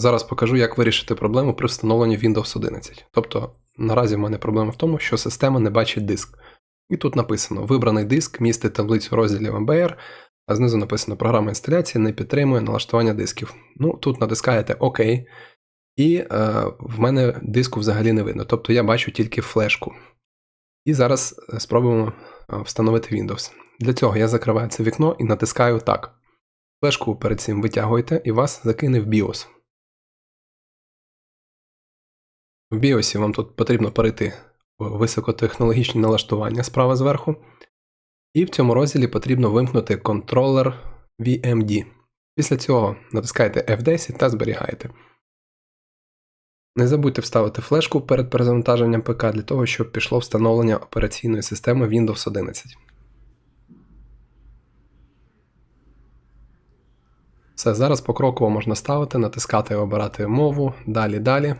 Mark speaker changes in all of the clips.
Speaker 1: Зараз покажу, як вирішити проблему при встановленні Windows 11. Тобто, наразі в мене проблема в тому, що система не бачить диск. І тут написано: вибраний диск містить таблицю розділів MBR, а знизу написано програма інсталяції не підтримує налаштування дисків. Ну, тут натискаєте ОК, і е, в мене диску взагалі не видно. Тобто я бачу тільки флешку. І зараз е, спробуємо е, встановити Windows. Для цього я закриваю це вікно і натискаю так. Флешку перед цим витягуєте і вас закине в BIOS. В BIOS вам тут потрібно перейти в високотехнологічні налаштування справа зверху. І в цьому розділі потрібно вимкнути контролер VMD. Після цього натискаєте F10 та зберігаєте. Не забудьте вставити флешку перед перезавантаженням ПК для того, щоб пішло встановлення операційної системи Windows 11. Все, зараз покроково можна ставити, натискати і обирати мову, далі, далі.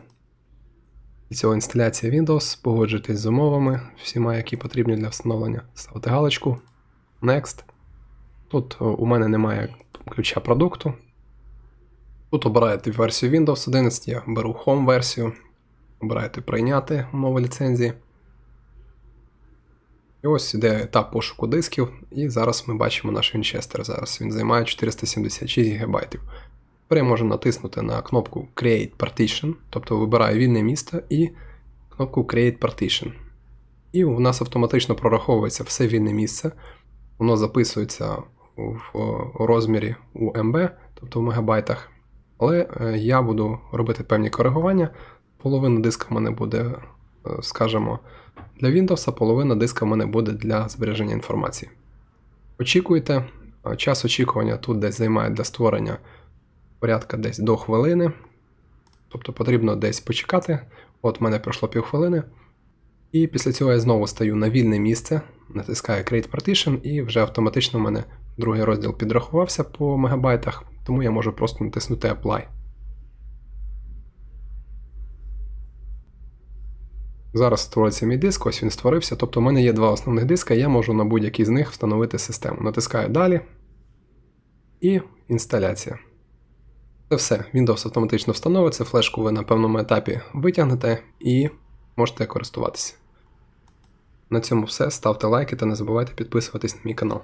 Speaker 1: Цього інсталяція Windows, погоджуйтесь з умовами, всіма, які потрібні для встановлення. Ставте галочку. Next. Тут у мене немає ключа продукту. Тут обираєте версію Windows 11, я беру Home версію. Обираєте прийняти умови ліцензії. І ось іде етап пошуку дисків, і зараз ми бачимо наш Winchester. Зараз він займає 476 ГБ. Тепер я можу натиснути на кнопку Create Partition, тобто вибираю вільне місце і кнопку Create Partition. І у нас автоматично прораховується все вільне місце. Воно записується в розмірі у МБ, тобто в мегабайтах. Але е, я буду робити певні коригування. Половина диска в мене буде, е, скажімо, для Windows, а половина диска в мене буде для збереження інформації. Очікуйте, е, час очікування тут десь займає для створення порядка десь до хвилини. Тобто потрібно десь почекати. От в мене пройшло півхвилини. І після цього я знову стаю на вільне місце, натискаю Create Partition, і вже автоматично в мене другий розділ підрахувався по мегабайтах, тому я можу просто натиснути Apply. Зараз створиться мій диск, ось він створився. Тобто в мене є два основних диска, я можу на будь-який з них встановити систему. Натискаю Далі і інсталяція. Це все. Windows автоматично встановиться, флешку ви на певному етапі витягнете і можете користуватися. На цьому все. Ставте лайки та не забувайте підписуватись на мій канал.